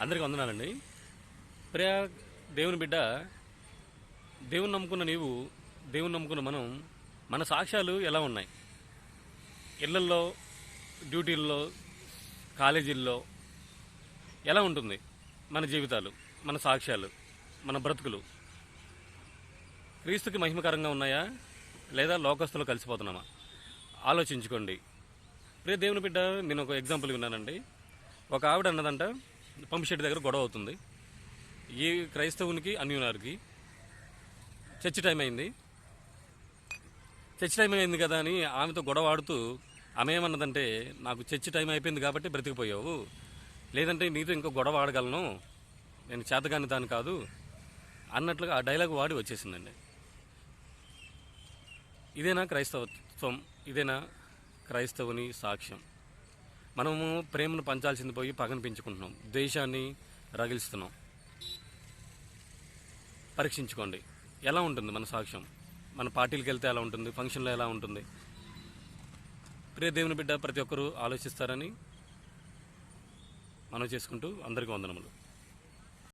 అందరికీ వందనాలండి. ప్రియా దేవుని బిడ్డ దేవుని నమ్ముకున్న నీవు దేవుని నమ్ముకున్న మనం మన సాక్ష్యాలు ఎలా ఉన్నాయి? ఇళ్ళల్లో డ్యూటీల్లో కాలేజీల్లో ఎలా ఉంటుంది మన జీవితాలు మన సాక్ష్యాలు మన బ్రతుకులు? క్రీస్తుకి మహిమకరంగా ఉన్నాయా? లేదా లోకస్తులు కలిసిపోతున్నామా? ఆలోచించుకోండి. ప్రియ దేవుని బిడ్డ నేను ఒక ఎగ్జాంపుల్ విన్నానండి. ఒక ఆవిడ అన్నదంట పంపిషెట్టి దగ్గర గొడవ అవుతుంది. ఈ క్రైస్తవునికి అన్యునారికి చర్చి టైం అయింది. చర్చి టైం అయింది కదా అని ఆమెతో గొడవ ఆడుతూ ఆమె ఏమన్నదంటే నాకు చర్చి టైం అయిపోయింది కాబట్టి బ్రతికిపోయావు. లేదంటే నీతో ఇంకో గొడవ ఆడగలను. నేను చేతగాని దాని కాదు. అన్నట్లుగా ఆ డైలాగ్ వాడి వచ్చేసిందండి. ఇదేనా క్రైస్తవత్వం? ఇదేనా క్రైస్తవుని సాక్ష్యం? మనము ప్రేమను పంచాల్సింది పోయి పగను పెంచుకుంటున్నాం ద్వేషాన్ని రగిలిస్తున్నాం. పరీక్షించుకోండి. ఎలా ఉంటుంది మన సాక్ష్యం? మన పార్టీలకు వెళ్తే ఎలా ఉంటుంది? ఫంక్షన్లో ఎలా ఉంటుంది? ప్రియ దేవుని బిడ్డ ప్రతి ఒక్కరూ ఆలోచిస్తారని మనం చేసుకుంటూ అందరికీ వందనములు.